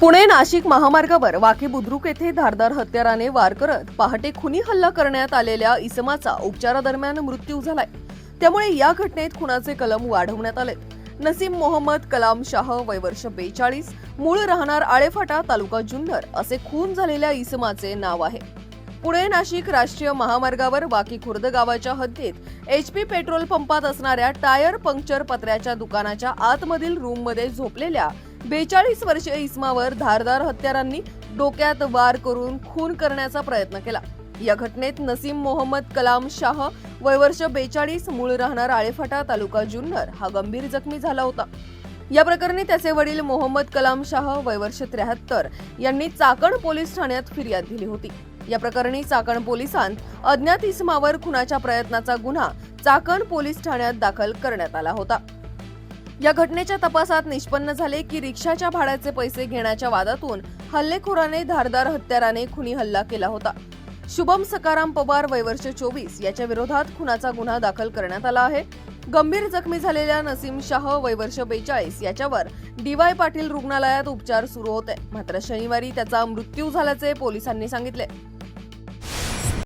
पुणे नाशिक महामार्गावर वाकी बुद्रुक येथे धारदार हत्याराने वार करत पहाटे खुनी हल्ला करण्यात आलेल्या इसमाचा उपचारादरम्यान मृत्यू झालाय. त्यामुळे या घटनेत खुनाचे कलम वाढवण्यात आले. नसीम मोहम्मद कलाम शाह वय वर्ष बेचाळीस मूळ राहणार आळेफाटा तालुका जुन्नर असे खून झालेल्या इसमाचे नाव आहे. पुणे नाशिक राष्ट्रीय महामार्गावर वाकी खुर्द गावाच्या हद्दीत एचपी पेट्रोल पंपात असणाऱ्या टायर पंक्चर पत्र्याच्या दुकानाच्या आतमधील रूममध्ये झोपलेल्या बेचाळीस वर्षीय इस्मावर धारदार हत्यारांनी डोक्यात वार करून खून करण्याचा प्रयत्न केला. या घटनेत नसीम मोहम्मद कलाम शाह वय वर्ष बेचाळीस मूळ राहणार आळेफाटा तालुका जुन्नर हा गंभीर जखमी झाला होता. या प्रकरणी त्याचे वडील मोहम्मद कलाम शाह वय वर्ष त्र्याहत्तर यांनी चाकण पोलीस ठाण्यात फिर्याद दिली होती. या प्रकरणी चाकण पोलिसांत अज्ञात इसमावर खुनाच्या प्रयत्नाचा गुन्हा चाकण पोलीस ठाण्यात दाखल करण्यात आला होता. या घटनेच्या तपासात निष्पन्न झाले की रिक्षाच्या भाड्याचे पैसे घेण्याच्या वादातून हल्लेखोराने धारदार हत्याराने खुनी हल्ला केला होता. शुभम सकाराम पवार वयवर्ष चोवीस याच्या विरोधात खुनाचा गुन्हा दाखल करण्यात आला आहे. गंभीर जखमी झालेल्या नसीम शाह वयवर्ष बेचाळीस याच्यावर डीवाय पाटील रुग्णालयात उपचार सुरू होते. मात्र शनिवारी त्याचा मृत्यू झाल्याचे पोलिसांनी सांगितले.